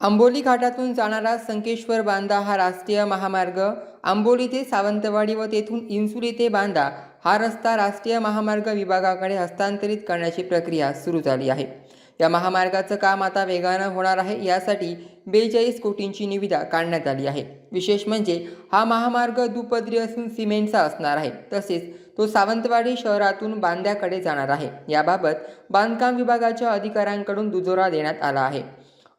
आंबोली घाटातून जाणारा संकेश्वर बांदा हा राष्ट्रीय महामार्ग. आंबोली ते सावंतवाडी व तेथून इन्सुली ते बांदा हा रस्ता राष्ट्रीय महामार्ग विभागाकडे हस्तांतरित करण्याची प्रक्रिया सुरू झाली आहे. या महामार्गाचं काम आता वेगानं होणार आहे यासाठी बेचाळीस कोटींची निविदा काढण्यात आली आहे. विशेष म्हणजे हा महामार्ग दुपदरी असून सिमेंटचा असणार आहे. तसेच तो सावंतवाडी शहरातून बांद्याकडे जाणार आहे. याबाबत बांधकाम विभागाच्या अधिकाऱ्यांकडून दुजोरा देण्यात आला आहे.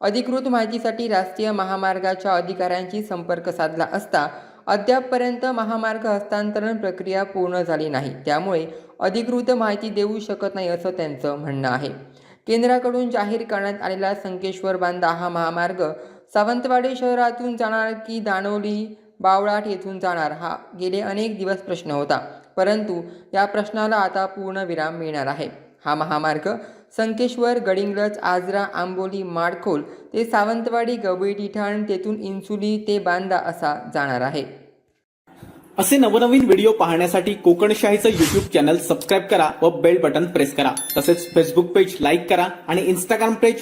अधिकृत माहितीसाठी राष्ट्रीय महामार्गाच्या अधिकाऱ्यांशी संपर्क साधला असता अद्यापपर्यंत महामार्ग हस्तांतरण प्रक्रिया पूर्ण झाली नाही. त्यामुळे अधिकृत माहिती देऊ शकत नाही असं त्यांचं म्हणणं आहे. केंद्राकडून जाहीर करण्यात आलेला संकेश्वर बांधा हा महामार्ग सावंतवाडी शहरातून जाणार की दानोली बावळाट येथून जाणार हा गेले अनेक दिवस प्रश्न होता. परंतु या प्रश्नाला आता पूर्ण विराम मिळणार आहे. हा महामार्ग संकेश्वर गडिंगरज आजरा आंबोली माडखोल ते सावंतवाडी गवई ठाण तेथून इन्सुली ते बांदा असा जाणार आहे. असे नवनवीन व्हिडिओ पाहण्यासाठी कोकणशाहीचं युट्यूब चॅनल सबस्क्राईब करा व बेल बटन प्रेस करा. तसेच फेसबुक पेज लाईक करा आणि इंस्टाग्राम पेज